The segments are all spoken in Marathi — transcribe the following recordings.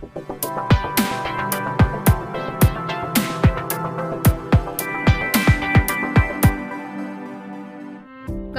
Thank you.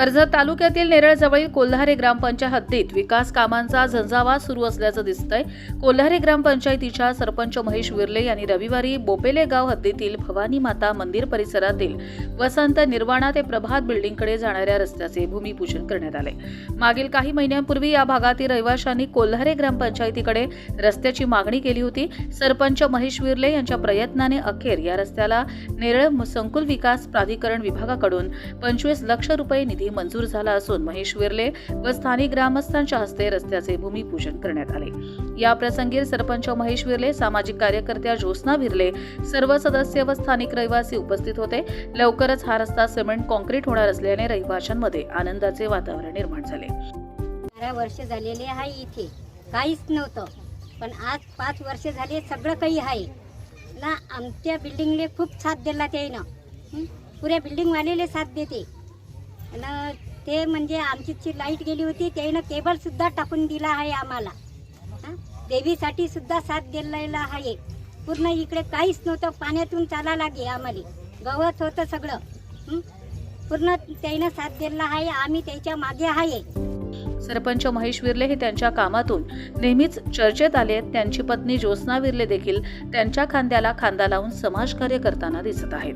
कर्जत तालुक्यातील नेरळजवळील कोल्हारे ग्रामपंचायत हद्दीत विकास कामांचा झंझावात सुरू असल्याचं दिसतंय. कोल्हारे ग्रामपंचायतीच्या सरपंच महेश विर्ले यांनी रविवारी बोपेले गाव हद्दीतील भवानी माता मंदिर परिसरातील वसंत निर्वाणा ते प्रभात बिल्डिंगकडे जाणाऱ्या रस्त्याचे भूमिपूजन करण्यात आले. मागील काही महिन्यांपूर्वी या भागातील रहिवाशांनी कोल्हारे ग्रामपंचायतीकडे रस्त्याची मागणी केली होती. सरपंच महेश विर्ले यांच्या प्रयत्नाने अखेर या रस्त्याला नेरळ संकुल विकास प्राधिकरण विभागाकडून पंचवीस लक्ष रुपये निधी मंजूर झाला असून महेश विर्ले व स्थानिक ग्रामस्थांच्या हस्ते रस्त्याचे भूमिपूजन करण्यात आले. या प्रसंगी सरपंच महेश विर्ले सामाजिक कार्यकर्त्या ज्योत्स्ना विर्ले सर्व सदस्य व स्थानिक रहिवासी उपस्थित होते. लवकरच हा रस्ता सिमेंट कॉन्क्रीट होणार असल्याने रहिवाशांमध्ये आनंदाचे वातावरण निर्माण झाले. बारा वर्ष झालेले आहे इथे. काहीच नव्हतं. पण आज पाच वर्ष झाले सगळं काही आहे. ना आमच्या बिल्डिंगले खूप साथ दिला त्यानं ना पुऱ्या बिल्डिंगवालेले साथ देते. आणि ते म्हणजे आमची जी लाइट गेली होती त्यानं केबलसुद्धा टाकून दिला आहे आम्हाला. हं? देवीसाठी सुद्धा साथ दिलेला आहे. पूर्ण इकडे काहीच नव्हतं पाण्यातून चाला लागे आम्हाला. गवत होतं सगळं. पूर्ण त्यानं साथ दिला आहे आम्ही त्याच्यामागे आहे. सरपंच महेश विर्ले हे त्यांच्या कामातून नेहमीच चर्चेत आले त्यांची पत्नी ज्योत्स्ना विर्ले देखील त्यांच्या खांद्याला खांदा लावून समाजकार्य करताना दिसत आहेत.